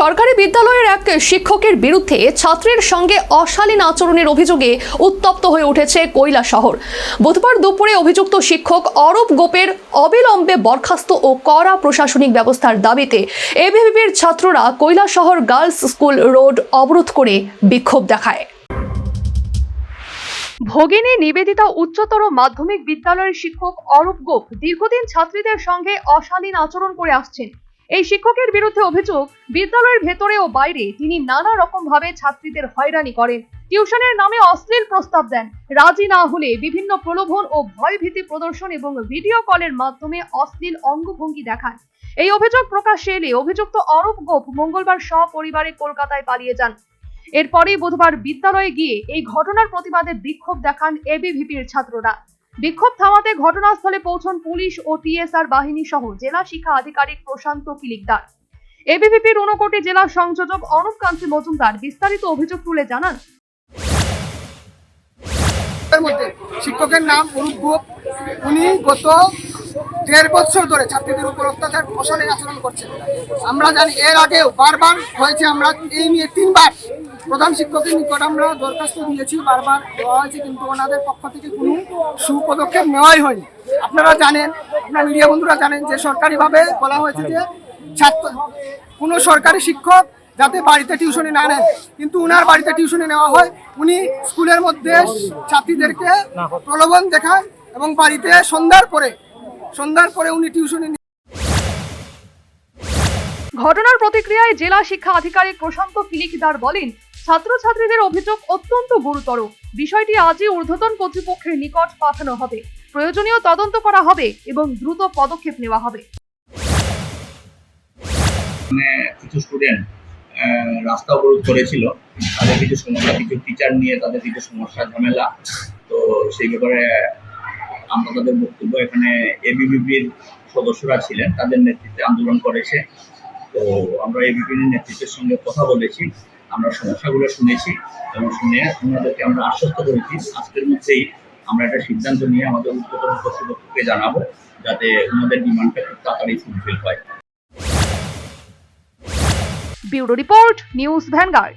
সরকারি বিদ্যালয়ের এক শিক্ষকের বিরুদ্ধে ছাত্রের সঙ্গে অশালীন আচরণের অভিযোগে উত্তপ্ত হয়ে উঠেছে কৈলা শহর। বুধবার দুপুরে অভিযুক্ত শিক্ষক অরূপ গোপের অবিলম্বে বরখাস্ত ও কড়া প্রশাসনিক ব্যবস্থার দাবিতে এবিভিপির ছাত্ররা কৈলা শহর গার্লস স্কুল রোড অবরোধ করে বিক্ষোভ দেখায়। ভগিনী নিবেদিতা উচ্চতর মাধ্যমিক বিদ্যালয়ের শিক্ষক অরূপ গোপ দীর্ঘদিন ছাত্রীদের সঙ্গে অশালীন আচরণ করে আসছেন। এই শিক্ষকের বিরুদ্ধে অভিযোগ, বিদ্যালয়ের ভেতরে ও বাইরে তিনি নানা রকম ভাবে ছাত্রীদের হয়রানি করেন টিউশনের নামে অশ্লীল প্রস্তাব দেন। রাজি না হলে বিভিন্ন প্রলোভন ও ভয়ভীতি প্রদর্শন এবং ভিডিও কলের মাধ্যমে অশ্লীল অঙ্গভঙ্গি দেখান। এই অভিযোগ প্রকাশ্যে এলে অভিযুক্ত অরূপ গোপ মঙ্গলবার সপরিবারে কলকাতায় পালিয়ে যান। এরপরেই বুধবার বিদ্যালয়ে গিয়ে এই ঘটনার প্রতিবাদে বিক্ষোভ দেখান এবিভিপির ছাত্ররা। বিক্ষোভ থামাতে ঘটনাস্থলে পৌঁছন পুলিশ ও টিএসআর বাহিনী সহ জেলা শিক্ষা আধিকারিক প্রশান্ত কিলিকদার। এবিভিপির ঊনকোটি জেলার সংযোজক অনুপ কান্তি মজুমদার বিস্তারিত অভিযোগ তুলে জানান। শিক্ষকের নাম অরূপ গোপ উনি গত দেড় বছর ধরে ছাত্রীদের উপর অত্যাচার অশালীন আচরণ করছেন আমরা জানি এর আগেও বারবার হয়েছে, আমরা এই নিয়ে তিনবার প্রধান শিক্ষকের নিকট আমরা দরখাস্ত দিয়েছি, বারবার দেওয়া হয়েছে, কিন্তু ওনাদের পক্ষ থেকে কোনো সুপদক্ষেপ নেওয়াই হয়নি। আপনারা জানেন, আপনার মিডিয়া বন্ধুরা জানেন যে সরকারিভাবে বলা হয়েছে যে ছাত্র, কোনো সরকারি শিক্ষক যাতে বাড়িতে টিউশনি না নেন কিন্তু উনার বাড়িতে টিউশনি নেওয়া হয়, উনি স্কুলের মধ্যে ছাত্রীদেরকে প্রলোভন দেখান এবং বাড়িতে সন্ধ্যার পরে সন্ধ্যার পরে উনি টিউশনি ঘটনার প্রতিক্রিয়ায় জেলা শিক্ষা আধিকারিক প্রশান্ত কিলিকদার বলেন ছাত্রছাত্রীদের অভিযোগ অত্যন্ত গুরুতর। বিষয়টি আজই ঊর্ধ্বতন কর্তৃপক্ষের নিকট পাঠানো হবে। প্রয়োজনীয় তদন্ত করা হবে এবং দ্রুত পদক্ষেপ নেওয়া হবে। মানে কিছু স্টুডেন্ট রাস্তা অবরোধ করেছিল। তাদের কিছু সমস্যা কিছু টিচার নিয়ে তাদের কিছু সমস্যা ঝামেলা। তো সেই ব্যাপারে আমরা তাদের বক্তব্য এখানে এবিবিপির সদস্যরা ছিলেন তাদের নেতৃত্বে আন্দোলন করেছে। তো আমরা এবিপির নেতৃত্বের সঙ্গে কথা বলেছি আমরা সমস্যাগুলো শুনেছি এবং শুনে ওনাদেরকে আমরা আশ্বস্ত করেছি। আজকের মধ্যেই আমরা একটা সিদ্ধান্ত নিয়ে আমাদের উচ্চতর কর্তৃপক্ষকে জানাব যাতে ওনাদের ডিমান্ডটা খুব তাড়াতাড়ি ফুলফিল হয়। Bureau report news Vanguard.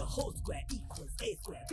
The whole square equals a square, b.